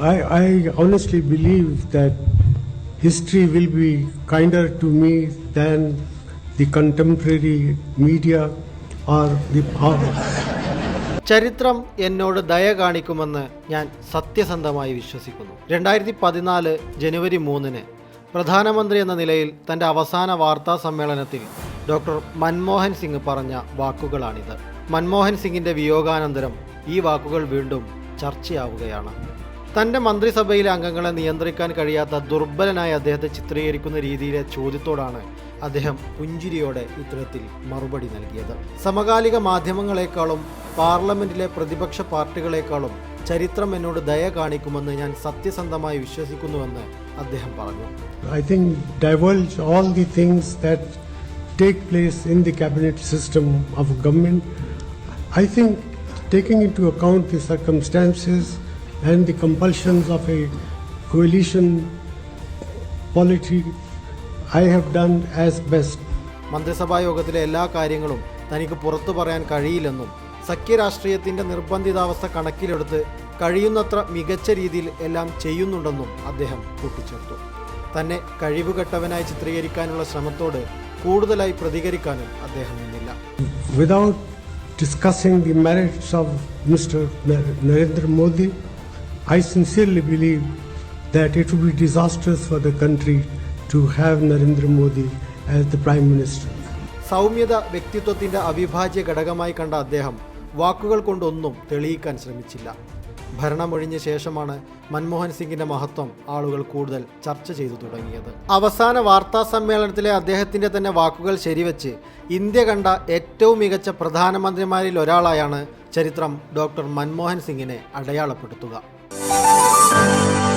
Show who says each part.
Speaker 1: I, I honestly believe that history will be kinder to me than the contemporary media or the power.
Speaker 2: ചരിത്രം എന്നോട് ദയ കാണിക്കുമെന്ന് ഞാൻ സത്യസന്ധമായി വിശ്വസിക്കുന്നു. രണ്ടായിരത്തി പതിനാല് ജനുവരി മൂന്നിന് പ്രധാനമന്ത്രി എന്ന നിലയിൽ തന്റെ അവസാന വാർത്താ സമ്മേളനത്തിൽ ഡോക്ടർ മൻമോഹൻ സിംഗ് പറഞ്ഞ വാക്കുകളാണിത്. മൻമോഹൻ സിംഗിന്റെ വിയോഗാനന്തരം ഈ വാക്കുകൾ വീണ്ടും ചർച്ചയാവുകയാണ്. തന്റെ മന്ത്രിസഭയിലെ അംഗങ്ങളെ നിയന്ത്രിക്കാൻ കഴിയാത്ത ദുർബലനായി അദ്ദേഹത്തെ ചിത്രീകരിക്കുന്ന രീതിയിലെ ചോദ്യത്തോടാണ് അദ്ദേഹം പുഞ്ചിരിയോടെ ഇത്തരത്തിൽ മറുപടി നൽകിയത്. സമകാലിക മാധ്യമങ്ങളെക്കാളും പാർലമെന്റിലെ പ്രതിപക്ഷ പാർട്ടികളെക്കാളും ചരിത്രം എന്നോട് ദയ കാണിക്കുമെന്ന് ഞാൻ സത്യസന്ധമായി വിശ്വസിക്കുന്നുവെന്ന് അദ്ദേഹം പറഞ്ഞു.
Speaker 1: I think divulge all the things that take place in the cabinet system of government I think taking into account the circumstances and the compulsions of a coalition polity, I have done as best.
Speaker 2: മന്ത്രിസഭാ യോഗത്തിലെ എല്ലാ കാര്യങ്ങളും തനിക്ക് പുറത്തു പറയാൻ കഴിയില്ലെന്നും സഖ്യരാഷ്ട്രീയത്തിന്റെ നിർബന്ധിതാവസ്ഥ കണക്കിലെടുത്ത് കഴിയുന്നത്ര മികച്ച രീതിയിൽ എല്ലാം ചെയ്യുന്നുണ്ടെന്നും അദ്ദേഹം കൂട്ടിച്ചേർത്തു തന്നെ കഴിവുകെട്ടവനായി ചിത്രീകരിക്കാനുള്ള ശ്രമത്തോട് കൂടുതലായി പ്രതികരിക്കാനും അദ്ദേഹം നിന്നില്ല
Speaker 1: without discussing the merits of mister Narendra Modi, I sincerely believe that it would be disastrous for the country to have Narendra Modi as the Prime Minister.
Speaker 2: സൗമ്യത വ്യക്തിത്വത്തിന്റെ അവിഭാജ്യ ഘടകമായി കണ്ട അദ്ദേഹം വാക്കുകൾ കൊണ്ടൊന്നും തെളിയിക്കാൻ ശ്രമിച്ചില്ല. ഭരണമൊഴിഞ്ഞ ശേഷമാണ് മൻമോഹൻ സിംഗിന്റെ മഹത്വം ആളുകൾ കൂടുതൽ ചർച്ച ചെയ്തു തുടങ്ങിയത്. അവസാന വാർത്താ സമ്മേളനത്തിലെ അദ്ദേഹത്തിന്റെ തന്നെ വാക്കുകൾ ശരിവെച്ച് ഇന്ത്യ കണ്ട ഏറ്റവും മികച്ച പ്രധാനമന്ത്രിമാരിൽ ഒരാളായാണ് ചരിത്രം ഡോക്ടർ മൻമോഹൻ സിംഗിനെ അടയാളപ്പെടുത്തുക. Bye.